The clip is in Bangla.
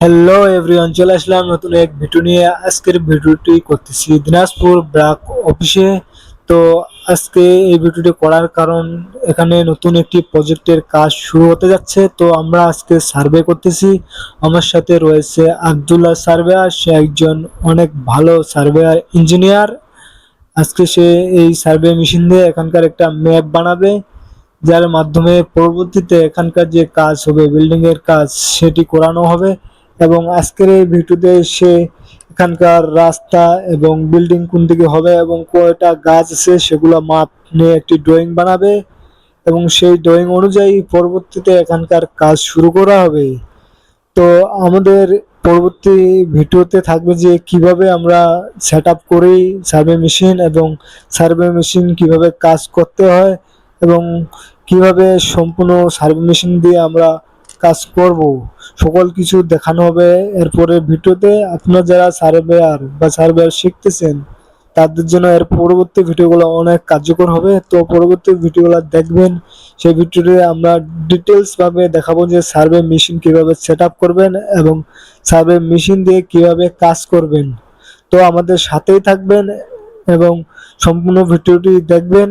হ্যালো এভরিওয়ান চলে আসলাম নতুন এক ভিডিও নিয়ে। আজকের ভিডিওটি করতেছি দিনাজপুর ব্রাক অফিসে তো আজকে এই ভিডিওটি করার কারণ এখানে নতুন একটি প্রজেক্টের কাজ শুরু হতে যাচ্ছে। তো আমরা আজকে সার্ভে করতেছি। আমার সাথে রয়েছে আবদুল্লাহ সার্ভেয়ার সে একজন অনেক ভালো সার্ভেয়ার ইঞ্জিনিয়ার আজকে সে এই সার্ভে মেশিন দিয়ে এখানকার একটা ম্যাপ বানাবে, যার মাধ্যমে পরবর্তীতে এখানকার যে কাজ হবে বিল্ডিংয়ের কাজ, সেটি করানো হবে। এবং আজকের এই ভিডিওতে সে এখানকার রাস্তা এবং বিল্ডিং কোন দিকে হবে এবং কয়টা গাছ আছে সেগুলো মাপ নিয়ে একটি ড্রয়িং বানাবে এবং সেই ড্রয়িং অনুযায়ী পরবর্তীতে এখানকার কাজ শুরু করা হবে। তো আমাদের পরবর্তী ভিডিওতে থাকবে যে কীভাবে আমরা সেট আপ করি সার্ভে মেশিন এবং সার্ভে মেশিন কীভাবে কাজ করতে হয় এবং কীভাবে সম্পূর্ণ সার্ভে মেশিন দিয়ে আমরা কাজ করব। সকল কিছু দেখানো হবে। এরপরে ভিডিওতে আপনারা যারা সার্ভেয়ার বা সার্ভেয়ার শিখতেছেন, তাদের জন্য এর পরবর্তী ভিডিওগুলো অনেক কার্যকর হবে। তো পরবর্তী ভিডিওগুলো দেখবেন। সেই ভিডিওতে আমরা ডিটেলস ভাবে দেখাবো যে সার্ভে মেশিন কীভাবে সেট করবেন এবং সার্ভে মেশিন দিয়ে কীভাবে কাজ করবেন। তো আমাদের সাথেই থাকবেন এবং সম্পূর্ণ ভিডিওটি দেখবেন।